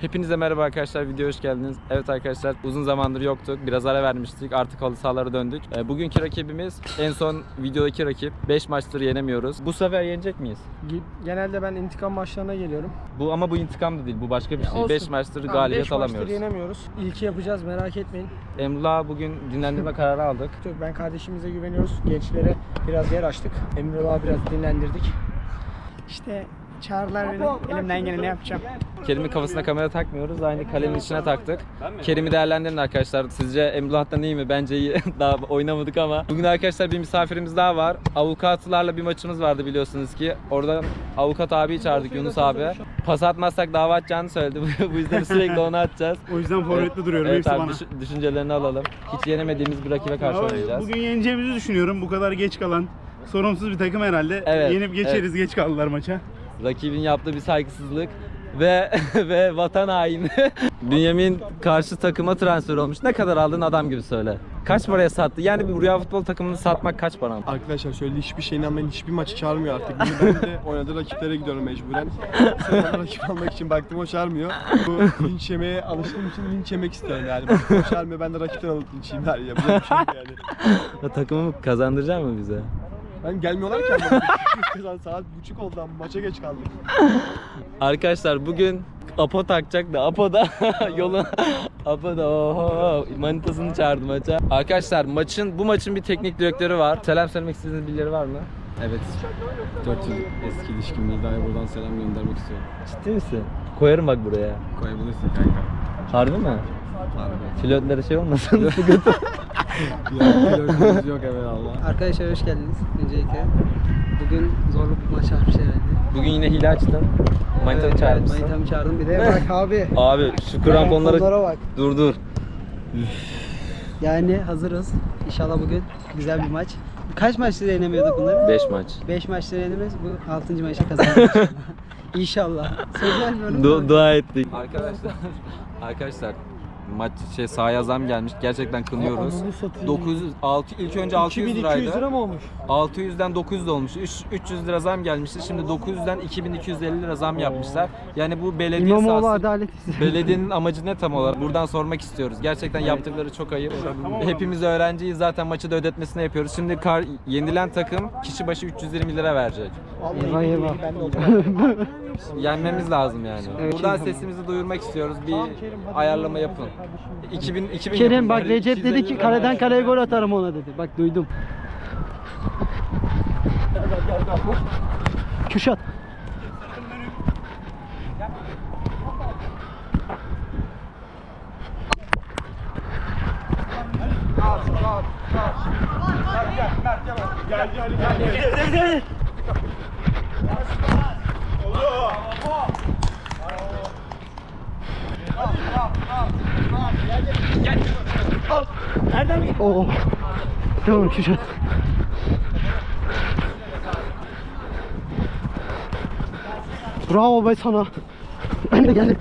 Hepinize merhaba arkadaşlar, videoya hoş geldiniz. Evet arkadaşlar, uzun zamandır yoktuk. Biraz ara vermiştik, artık halı sahalara döndük. Ee, bugünkü rakibimiz en son videodaki rakip. 5 maçtır yenemiyoruz. Bu sefer yenecek miyiz? Ge- Genelde ben intikam maçlarına geliyorum. Bu ama bu intikam da değil, bu başka bir şey. olsun. 5 maçtır Tamam, galibiyet beş maçtır alamıyoruz. yenemiyoruz. İlki yapacağız merak etmeyin. Emrullah bugün dinlendirme kararı aldık. Çok Ben kardeşimize güveniyoruz. Gençlere biraz yer açtık. Emrullah'ı biraz dinlendirdik. İşte çağırlar beni. Elimden geleni yapacağım. Kerim'in kafasına kamera takmıyoruz. Aynı kalenin içine taktık. Kerim'i değerlendirin arkadaşlar. Sizce Emrullah'tan iyi mi? Bence iyi. daha oynamadık ama. Bugün arkadaşlar bir misafirimiz daha var. Avukatlarla bir maçımız vardı biliyorsunuz ki. Orada avukat abiyi çağırdık Yunus abi. Pas atmazsak dava atacağını söyledi. Bu yüzden sürekli onu atacağız. O yüzden forvetli duruyorum. Evet Hepsi abi bana. düş- düşüncelerini alalım. Hiç yenemediğimiz bir rakibe karşı oynayacağız. Bugün yeneceğimizi düşünüyorum. Bu kadar geç kalan sorumsuz bir takım herhalde. Evet, Yenip geçeriz. Geç kaldılar maça. Rakibin yaptığı bir saygısızlık ve ve vatan haini. Bünyamin karşı takıma transfer olmuş. Ne kadar aldın adam gibi söyle. Kaç paraya sattı? Yani bir rüya futbol takımını satmak kaç para? Arkadaşlar söylediği hiçbir şeyin anlayın hiçbir maçı çağırmıyor artık. Bunu ben de oynadığı rakiplere gidiyorum mecburen. Sırf rakip almak için baktım o çağırmıyor. Bu linç yemeye alıştığım için linç yemek istiyorum yani. Baktım o çağırmıyor ben de rakipten alıp linç yiyeyim her bir şey yok yani. Takımı kazandıracak mı bize? Ben gelmiyorlar ki ama. Kızan saat buçuk oldu lan maça geç kaldık. Arkadaşlar bugün Apo takacak da Apo da yolun Apo da oho manitasını çağırdı maça. Arkadaşlar maçın bu maçın bir teknik direktörü var. Selam söylemek istediğiniz birileri var mı? Evet. 4 yıl eski ilişkim Nida'ya buradan selam göndermek istiyorum. Ciddi misin? Koyarım bak buraya. Koyabilirsin kanka. Harbi mi? Harbi. Flörtlere şey olmasın sıkıntı. Flörtümüz yok evvelallah. Arkadaşlar hoş geldiniz öncelikle. Bugün zorlu bir maç varmış herhalde. Bugün yine hile açtın. Manitanı Evet, çağırmışsın. Manitamı çağırdım bir de. Bak abi. Abi şu kramponlara Kramponlara bak. dur dur. Yani hazırız. İnşallah bugün güzel bir maç. Kaç maçta yenemiyorduk bunları? 5 maç. 5 maçta yenemiyoruz. Bu 6. maçta kazanacağız. İnşallah. Söz vermiyorum. Du- dua ettik. Arkadaşlar arkadaşlar maç şey sahaya zam gelmiş. Gerçekten kınıyoruz. Ananı satayım. 900 6 ilk önce 600 2200 liraydı. lira mı olmuş? 600'den 900 olmuş. Üç- 300 lira zam gelmişti. Şimdi 900'den 2250 lira zam yapmışlar. Yani bu belediye İmamoğlu sahası. adalet istiyor. Belediyenin amacı ne tam olarak? Buradan sormak istiyoruz. Gerçekten yaptıkları çok ayıp. Hepimiz öğrenciyiz zaten maçı da ödetmesini yapıyoruz. Şimdi kar, yenilen takım kişi başı 320 lira verecek. Eyvah eyvah. Yenmemiz lazım yani. Evet. Buradan sesimizi duyurmak istiyoruz. Bir ayarlama yapın. 2000 2000 Kerem yapın. bak Böyle Recep 250 dedi ki kaleden kaleye gol atarım ona dedi. Bak duydum. Küşat. Oo. Tamam Küşat. Bravo be sana. Ben de geldim.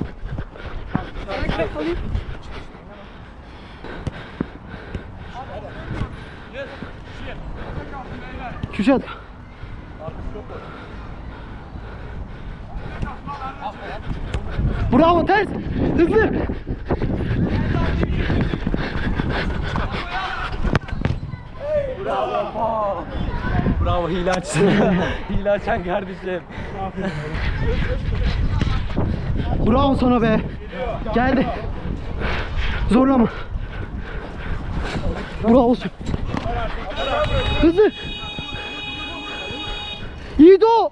Küşat. Bravo ters. Hızlı. Bravo hile açtı. hile açan kardeşim. Bravo sana be. Geldi. Zorlama. Bravo. Hızlı. Yiğido.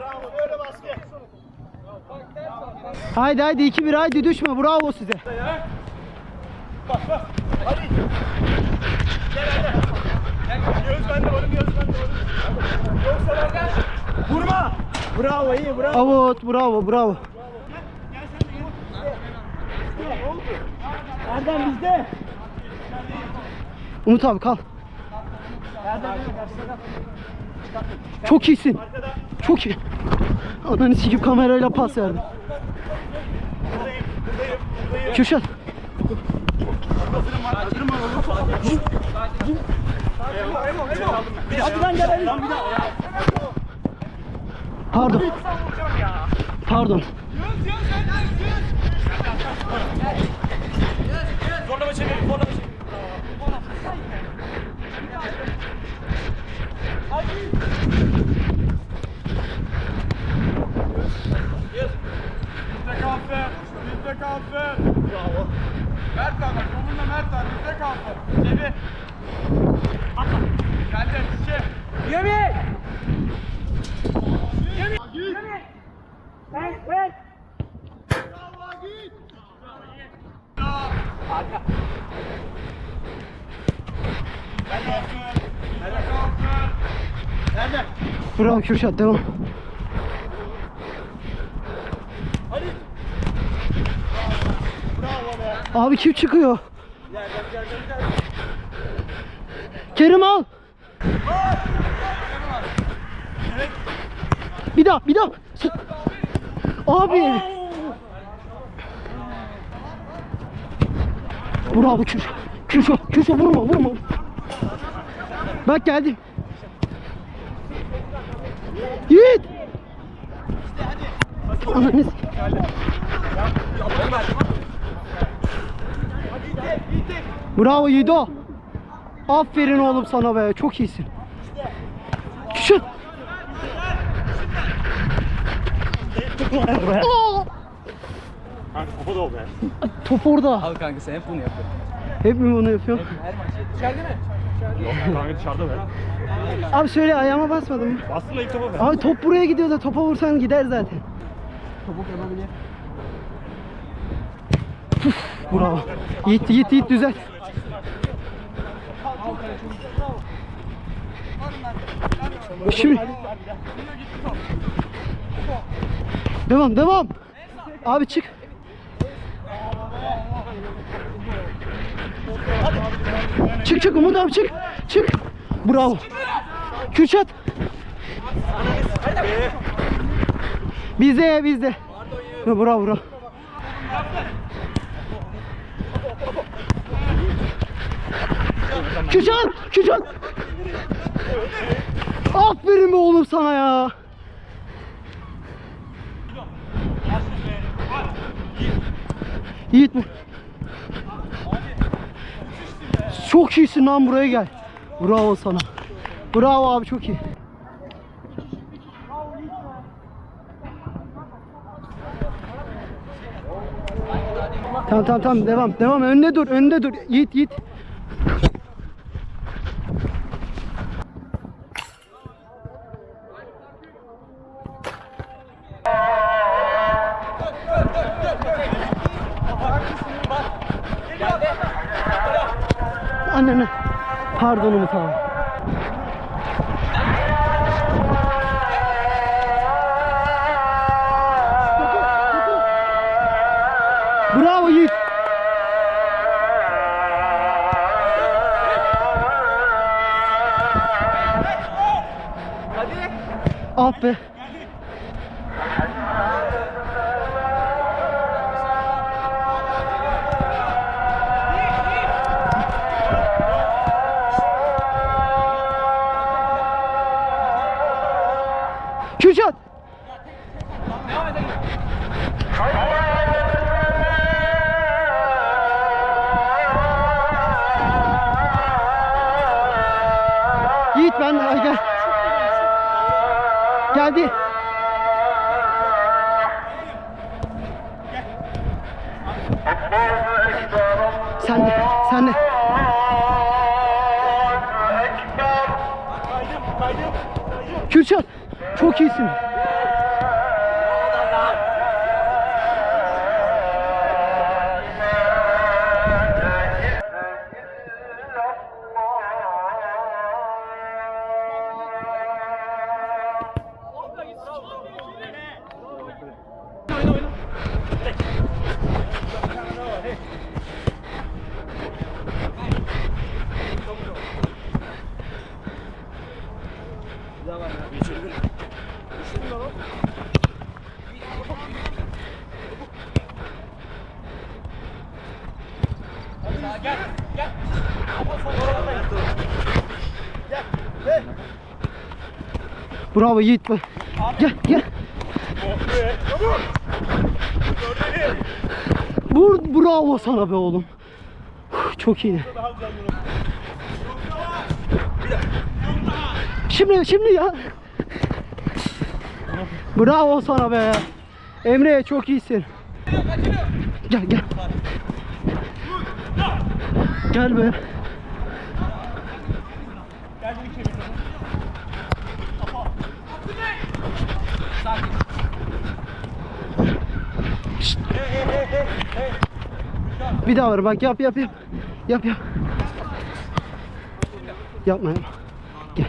bravo. Haydi haydi 2-1 haydi düşme bravo size. Göz bende varım göz bende varım. Yoksa benden. Vurma. Bravo iyi bravo. Avut bravo bravo. Erdem bizde. Umut abi kal. Çok iyisin. Çok iyi. Ananı sikip kamerayla pas verdim. Kürşat. Hadi lan gel hadi. Pardon. Pardon. Bizde kalsın. Bizde kalsın. Bravo. Mert abi. Yolunda Mert abi. Bizde kalsın. Cebi. Atla. Geldi. Şişe. Yemin. Bravo Kürşat devam. Abi kim çıkıyor? Kerim al. Bir daha, bir daha. Abi. Bravo Kürşat. Kürşat, Kürşat vurma, vurma. Bak geldim. Yiğit. Ananı s- Bravo Yiğido. Aferin oğlum sana be. Çok iyisin. Küşün. Aa! Top orada. Al kanka sen hep bunu yapıyorsun. Hep mi bunu yapıyorsun? Kanka dışarıda be. Abi söyle ayağıma basmadın mı? Bastın da ilk topa be. Abi top buraya gidiyor da topa vursan gider zaten. Puf, Bravo. Yiğit Yiğit Yiğit düzelt. Şimdi. Devam devam. Abi çık. Çık çık Umut abi çık. Çık. Bravo. Kürşat. Bizde bizde. Bravo bravo. Kürşat! Kürşat! Aferin oğlum sana ya. Yiğit bu. Çok iyisin lan buraya gel. Bravo sana. Bravo abi çok iyi. Tamam tamam tamam devam devam önde dur önde dur Yiğit Yiğit. Pardon Umut abi. Bravo Yiğit. Ah be. Geldi. Gel, gel. Gel, hey. Bravo Yiğit. Gel, gel. Vur, bravo sana be oğlum. Çok iyi. Şimdi, şimdi ya. Bravo sana be. Emre çok iyisin. Gel, gel. Gel be. Şşt. Bir daha var bak yap yap yap. Yap yap. Yapma yapma. Gel.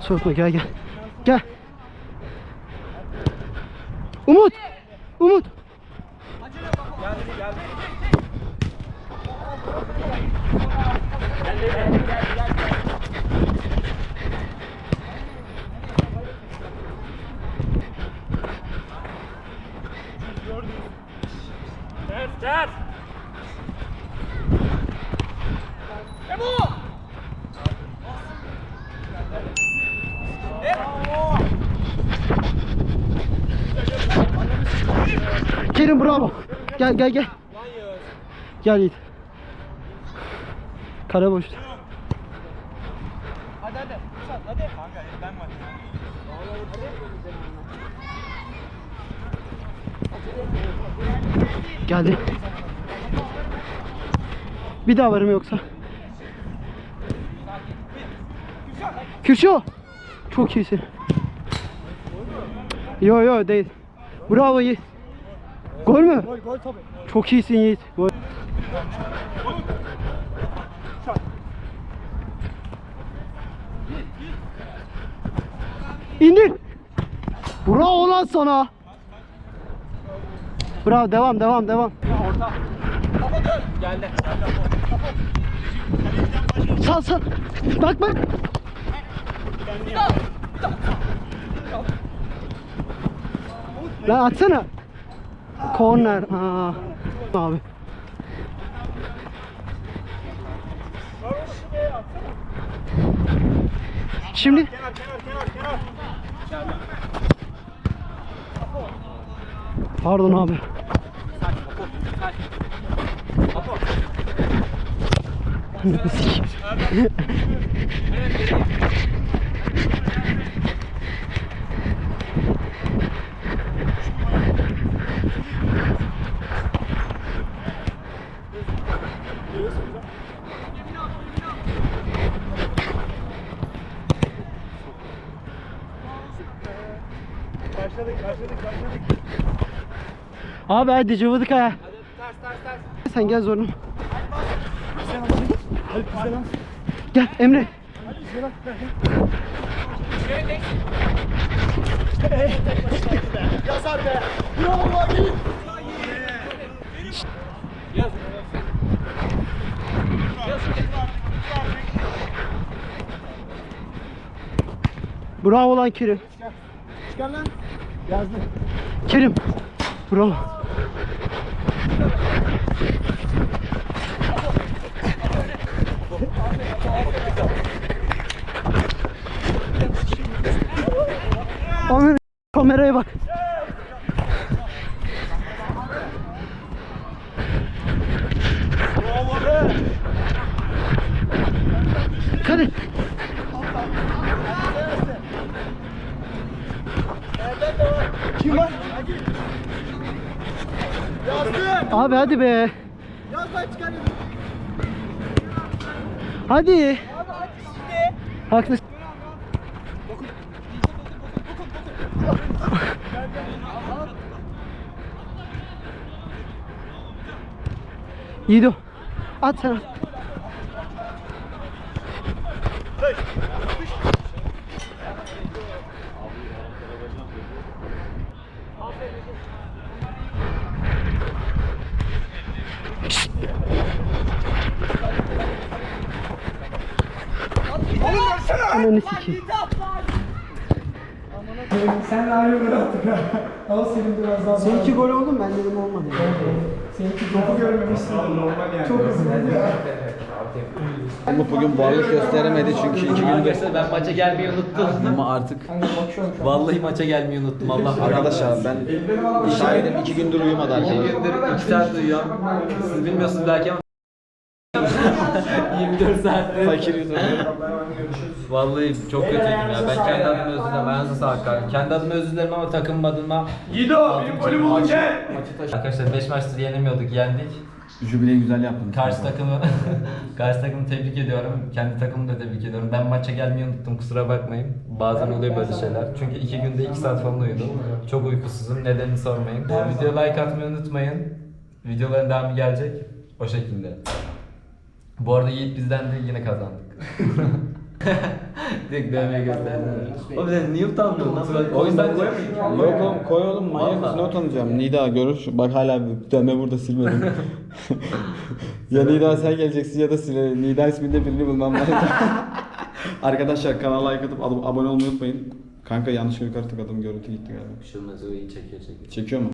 Soğutma gel gel. Gel. Umut. Kerim bravo. Gel gel gel. Gel Yiğit. Kare boş. Geldi. Bir daha varım yoksa. Kürşo. Çok iyisin. Yo yo değil. Bravo Yiğit. Gol mü? Gol gol tabii. Çok iyisin Yiğit. Gol. İndir. Bravo lan sana. Bravo devam devam devam. Geldi. Sal sal. Bak bak. Lan atsana. Korner. Aa. Abi. Şimdi Kenar kenar kenar kenar. pardon abi. Başladık başladık başladık. Abi hadi cıvıdık ha. Sen gel zorun. Hadi bize lan. Gel Emre. Yazar be. Bravo abi. Bravo lan Kerim. Çıkar lan. Yazdım. Kerim. Aman kameraya bak. Bravo be. Hadi. Kim var? Yazdım. Abi hadi be. Yaz lan çıkar. Hadi. Haklısın. Yiğido. At sen. at. Ananı sikeyim. Sen de aynı gol attık ha. Ama senin biraz daha Seninki gol oldu mu? Ben dedim olmadı. Seninki topu görmemişsin. Normal yani. Çok hızlı. Umut bugün varlık gösteremedi çünkü iki gündür Arkadaşlar ben maça gelmeyi unuttum. ama artık Vallahi maça gelmeyi unuttum Allah arkadaşlar ben şahidim iki gündür uyumadı İki arkadaşlar. gündür 2 saat uyuyorum. Siz bilmiyorsunuz belki ama 24 saat. Fakir YouTuber. Vallahi çok kötüydüm ya. Ben kendi adıma özür dilerim. Ayağınıza sağlık kanka. Kendi adıma özür dilerim ama takım adıma Yiğido benim golümü bulun gel. Arkadaşlar 5 maçtır yenilmiyorduk, yendik. Jübileyi güzel yaptın. Karşı takımı karşı takımı tebrik ediyorum. Kendi takımımı da tebrik ediyorum. Ben maça gelmeyi unuttum. Kusura bakmayın. Bazen oluyor böyle şeyler. Çünkü iki günde iki saat falan uyudum. Çok uykusuzum. Nedenini sormayın. Videoya like atmayı unutmayın. Videoların devamı gelecek. O şekilde. Bu arada Yiğit bizden de yine kazandık. Direkt dövmeyi gösterdim. Oğlum sen niye utanmıyorsun lan? Böyle- O yüzden koyamayayım. Yok oğlum koy oğlum manyak mısın ne utanacağım. Nida görür bak hala bir dövme burada silmedim. ya Nida sen geleceksin ya da sile. Nida isminde birini bulmam lazım. Arkadaşlar kanala like atıp ab- abone olmayı unutmayın. Kanka yanlış yukarı tıkladım görüntü gitti galiba. Bir şey olmaz o iyi çekiyor çekiyor. Çekiyor mu?